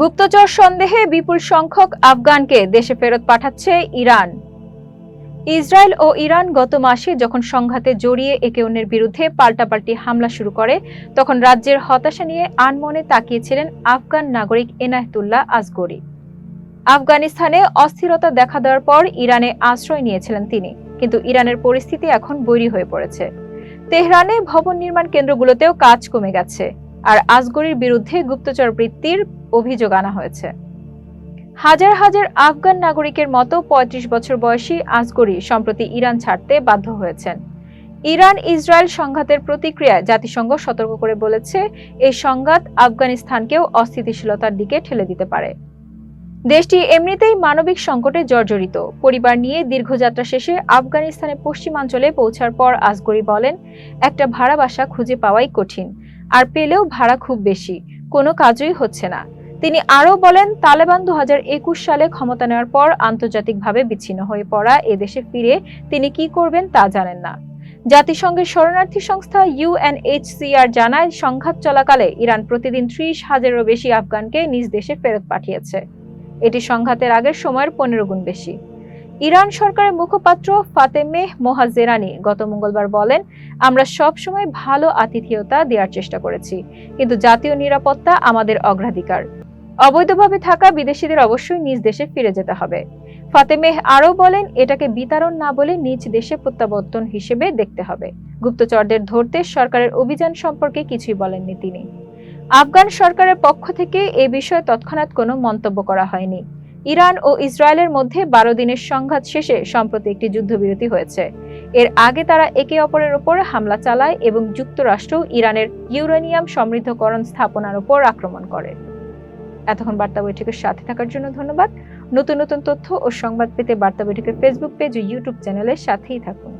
গুপ্তচর সন্দেহে বিপুল সংখ্যক আফগানকে দেশে ফেরত পাঠাচ্ছে ইরান। ইসরায়েল ও ইরান গত মাসে যখন সংঘাতে জড়িয়ে একে অন্যের বিরুদ্ধে পাল্টাপাল্টি হামলা শুরু করে, তখন রাজ্যের হতাশা নিয়ে আনমনে তাকিয়েছিলেন আফগান নাগরিক এনায়েতুল্লাহ আজগরি। আফগানিস্তানে অস্থিরতা দেখা দেওয়ার পর ইরানে আশ্রয় নিয়েছিলেন তিনি, কিন্তু ইরানের পরিস্থিতি এখন বৈরী হয়ে পড়েছে। তেহরানে ভবন নির্মাণ কেন্দ্রগুলোতেও কাজ কমে গেছে। আর আজগরির বিরুদ্ধে গুপ্তচর বৃত্তির অভিযোগ আনা হয়েছে। হাজার হাজার আফগান নাগরিকের মতো ৩৫ বছর বয়সী আজগরি সম্প্রতি ইরান ছাড়তে বাধ্য হয়েছেন। ইরান ইসরায়েল সংঘাতের প্রতিক্রিয়ায় জাতিসংঘ সতর্ক করে বলেছে, এই সংঘাত আফগানিস্তানকেও অস্থিতিশীলতার দিকে ঠেলে দিতে পারে। দেশটি এমনিতেই মানবিক সংকটে জর্জরিত। পরিবার নিয়ে দীর্ঘযাত্রা শেষে আফগানিস্তানের পশ্চিমাঞ্চলে পৌঁছার পর আজগরি বলেন, একটা ভাড়া বাসা খুঁজে পাওয়াই কঠিন। আর পেলেও ভাড়া খুব বেশি, কোনো কাজই হচ্ছে না। তিনি আরও বলেন, তালেবান দুহাজার একুশ সালে ক্ষমতা নেওয়ার পর আন্তর্জাতিকভাবে বিচ্ছিন্ন হয়ে পড়া এদেশে ফিরে তিনি কি করবেন তা জানেন না। জাতিসংঘের শরণার্থী সংস্থা ইউএনএইচসিআর জানায়, সংঘাত চলাকালে ইরান প্রতিদিন ত্রিশ হাজারেরও বেশি আফগানকে নিজ দেশে ফেরত পাঠিয়েছে। এটি সংঘাতের আগের সময়ের পনেরো গুণ বেশি। ইরান সরকারের মুখপাত্র ফাতেমেহ মোহাজেরানি গত মঙ্গলবার বলেন, আমরা সব সময় ভালো আতিথেয়তা দেওয়ার চেষ্টা করেছি, কিন্তু জাতীয় নিরাপত্তা আমাদের অগ্রাধিকার। অবৈধভাবে থাকা বিদেশিদের অবশ্যই নিজ দেশে ফিরে যেতে হবে। ফাতেমেহ আরও বলেন, এটাকে বিতরণ না বলে নিজ দেশে প্রত্যাবর্তন হিসেবে দেখতে হবে। গুপ্তচরদের ধরতে সরকারের অভিযান সম্পর্কে কিছুই বলেননি তিনি। আফগান সরকারের পক্ষ থেকে এ বিষয়ে তৎক্ষণাৎ কোনো মন্তব্য করা হয়নি। ইরান ও ইসরায়েলের মধ্যে বারো দিনের সংঘাত শেষে সম্প্রতি একটি যুদ্ধবিরতি হয়েছে। এর আগে তারা একে অপরের ওপর হামলা চালায় এবং যুক্তরাষ্ট্র ইরানের ইউরেনিয়াম সমৃদ্ধকরণ স্থাপনার ওপর আক্রমণ করে। এতক্ষণ বার্তা বৈঠকের সাথে থাকার জন্য ধন্যবাদ। নতুন নতুন তথ্য ও সংবাদ পেতে বার্তা বৈঠকের ফেসবুক পেজ ও ইউটিউব চ্যানেলের সাথেই থাকুন।